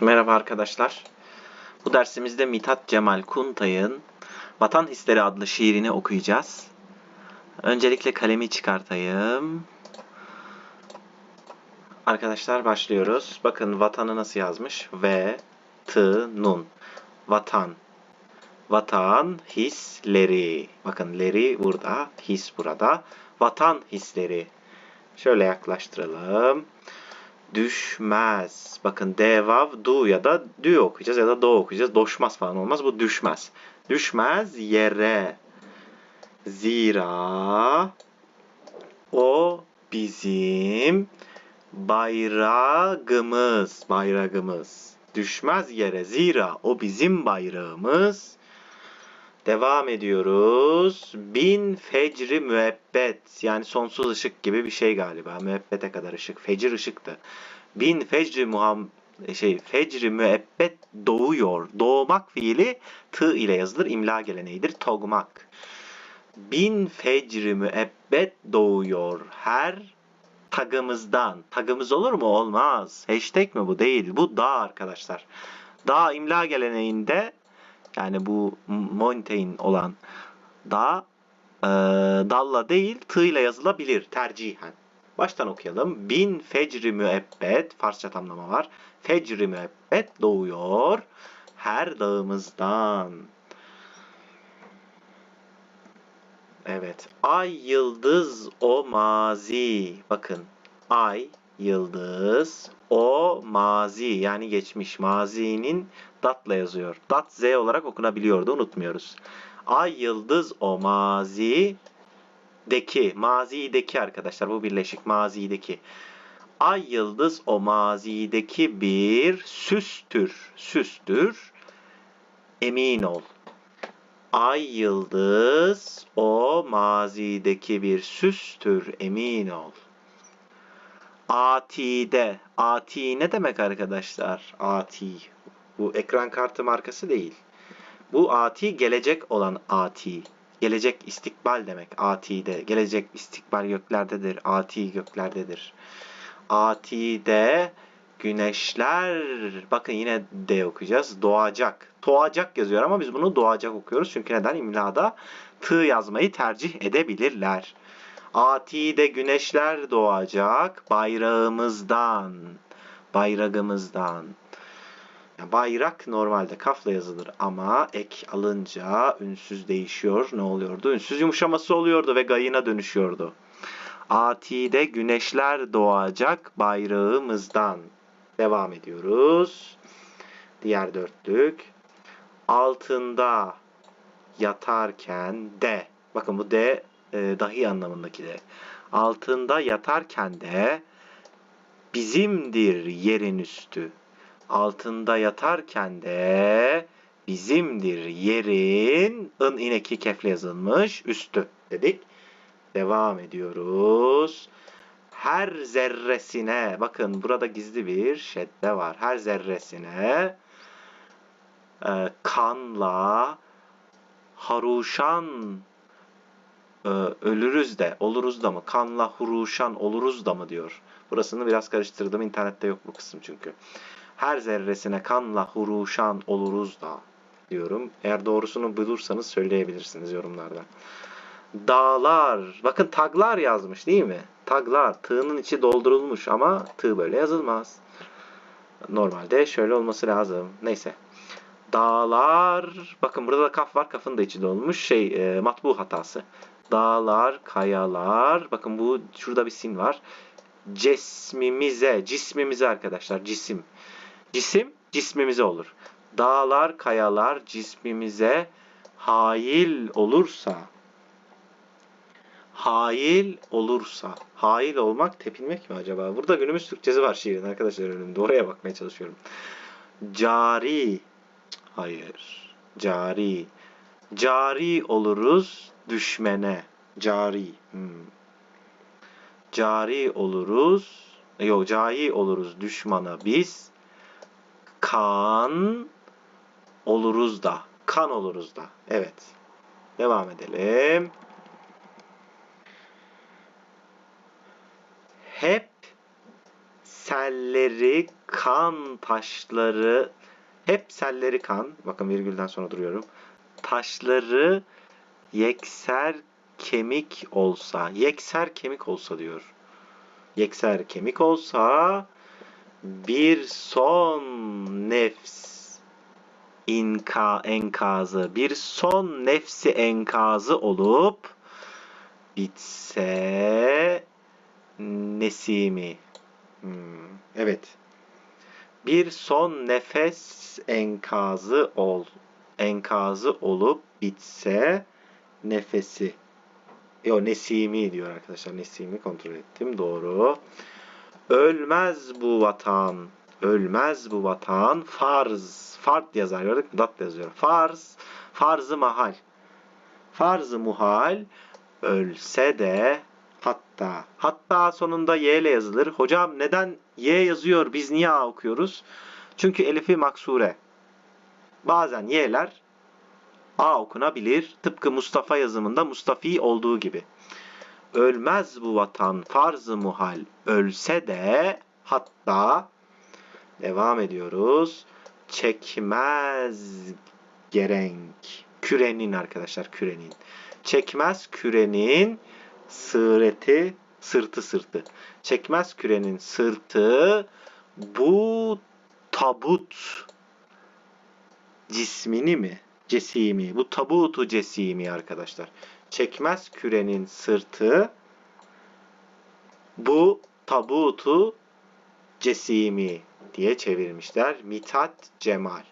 Merhaba arkadaşlar. Bu dersimizde Mithat Cemal Kuntay'ın Vatan Hisleri adlı şiirini okuyacağız. Öncelikle kalemi çıkartayım. Arkadaşlar başlıyoruz. Bakın vatanı nasıl yazmış? V, T, Nun. Vatan. Vatan hisleri. Bakın leri burada, his burada. Vatan hisleri. Şöyle yaklaştıralım düşmez. Bakın devav du ya da dü okuyacağız ya da do okuyacağız. Doşmaz falan olmaz. Bu düşmez. Düşmez yere. Zira o bizim bayrağımız. Bayrağımız. Düşmez yere. Zira o bizim bayrağımız. Devam ediyoruz. Bin fecri müebbet. Yani sonsuz ışık gibi bir şey galiba. Müebbete kadar ışık. Fecir ışıktı. Bin fecri muham şey fecri müebbet doğuyor. Doğmak fiili tı ile yazılır. İmla geleneğidir. Togmak. Bin fecri müebbet doğuyor. Her tagımızdan. Tagımız olur mu? Olmaz. Hashtag mi bu? Değil. Bu da arkadaşlar. Da imla geleneğinde yani bu Montaigne olan da e, dalla değil ile yazılabilir tercihen. Baştan okuyalım. Bin fecri müebbet, Farsça tamlama var. Fecri müebbet doğuyor her dağımızdan. Evet. Ay, yıldız, o mazi. Bakın. Ay, yıldız, o mazi yani geçmiş mazinin datla yazıyor. Dat z olarak okunabiliyordu unutmuyoruz. Ay yıldız o mazi deki mazideki arkadaşlar bu birleşik mazideki. Ay yıldız o mazideki bir süstür. Süstür. Emin ol. Ay yıldız o mazideki bir süstür. Emin ol. Atide. Ati ne demek arkadaşlar? Ati. Bu ekran kartı markası değil. Bu ati gelecek olan ati. Gelecek istikbal demek atide. Gelecek istikbal göklerdedir. Ati göklerdedir. Atide güneşler bakın yine D okuyacağız. Doğacak. Doğacak yazıyor ama biz bunu doğacak okuyoruz. Çünkü neden? İmlada tı yazmayı tercih edebilirler. Atide güneşler doğacak bayrağımızdan. Bayrağımızdan. Bayrak normalde kafla yazılır ama ek alınca ünsüz değişiyor. Ne oluyordu? Ünsüz yumuşaması oluyordu ve gayına dönüşüyordu. Atide güneşler doğacak bayrağımızdan. Devam ediyoruz. Diğer dörtlük. Altında yatarken de. Bakın bu de e, dahi anlamındaki de. Altında yatarken de bizimdir yerin üstü. Altında yatarken de bizimdir yerin ın ineki kefle yazılmış üstü dedik. Devam ediyoruz. Her zerresine bakın burada gizli bir şedde var. Her zerresine e, kanla haruşan e, ölürüz de oluruz da mı? Kanla huruşan oluruz da mı diyor. Burasını biraz karıştırdım. İnternette yok bu kısım çünkü. Her zerresine kanla huruşan oluruz da diyorum. Eğer doğrusunu bulursanız söyleyebilirsiniz yorumlarda. Dağlar. Bakın taglar yazmış değil mi? Taglar. Tığının içi doldurulmuş ama tığ böyle yazılmaz. Normalde şöyle olması lazım. Neyse. Dağlar. Bakın burada da kaf var. Kafın da içi dolmuş. Şey e, matbu hatası. Dağlar, kayalar. Bakın bu şurada bir sin var. Cismimize, cismimize arkadaşlar. Cisim. Cisim cismimize olur. Dağlar, kayalar cismimize hail olursa hail olursa hail olmak tepinmek mi acaba? Burada günümüz Türkçesi var şiirin arkadaşlar önümde. Oraya bakmaya çalışıyorum. Cari hayır. Cari. Cari oluruz düşmene. Cari. Hmm. Cari oluruz. Yok cari oluruz düşmana biz. Kan oluruz da. Kan oluruz da. Evet. Devam edelim. selleri, kan taşları, hep selleri kan. Bakın virgülden sonra duruyorum. Taşları yekser kemik olsa, yekser kemik olsa diyor. Yekser kemik olsa bir son nefs inka enkazı, bir son nefsi enkazı olup bitse nesimi. Hmm, evet. Bir son nefes enkazı ol. Enkazı olup bitse nefesi. Yo nesimi diyor arkadaşlar. Nesimi kontrol ettim. Doğru. Ölmez bu vatan. Ölmez bu vatan. Farz. Fard yazar gördük? Dat yazıyor. Farz. Farzı mahal. Farzı muhal. Ölse de hatta. Hatta sonunda y ile yazılır. Hocam neden y yazıyor? Biz niye a okuyoruz? Çünkü elifi maksure. Bazen y'ler a okunabilir. Tıpkı Mustafa yazımında Mustafi olduğu gibi. Ölmez bu vatan farz-ı muhal. Ölse de hatta devam ediyoruz. Çekmez gerenk. Kürenin arkadaşlar kürenin. Çekmez kürenin sıreti sırtı sırtı. Çekmez kürenin sırtı bu tabut cismini mi? Cesimi. Bu tabutu cesimi arkadaşlar. Çekmez kürenin sırtı bu tabutu cesimi diye çevirmişler. Mithat Cemal.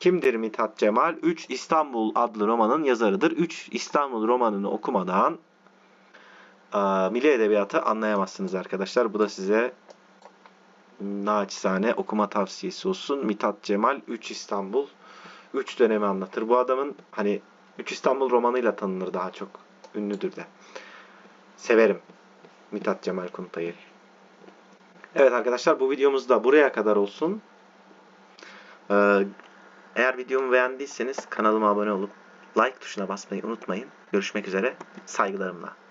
Kimdir Mithat Cemal? 3 İstanbul adlı romanın yazarıdır. 3 İstanbul romanını okumadan a, milli edebiyatı anlayamazsınız arkadaşlar. Bu da size naçizane okuma tavsiyesi olsun. Mithat Cemal 3 İstanbul 3 dönemi anlatır. Bu adamın hani 3 İstanbul romanıyla tanınır daha çok. Ünlüdür de. Severim Mithat Cemal Kuntay'ı. Evet arkadaşlar bu videomuz da buraya kadar olsun. Ee, eğer videomu beğendiyseniz kanalıma abone olup like tuşuna basmayı unutmayın. Görüşmek üzere. Saygılarımla.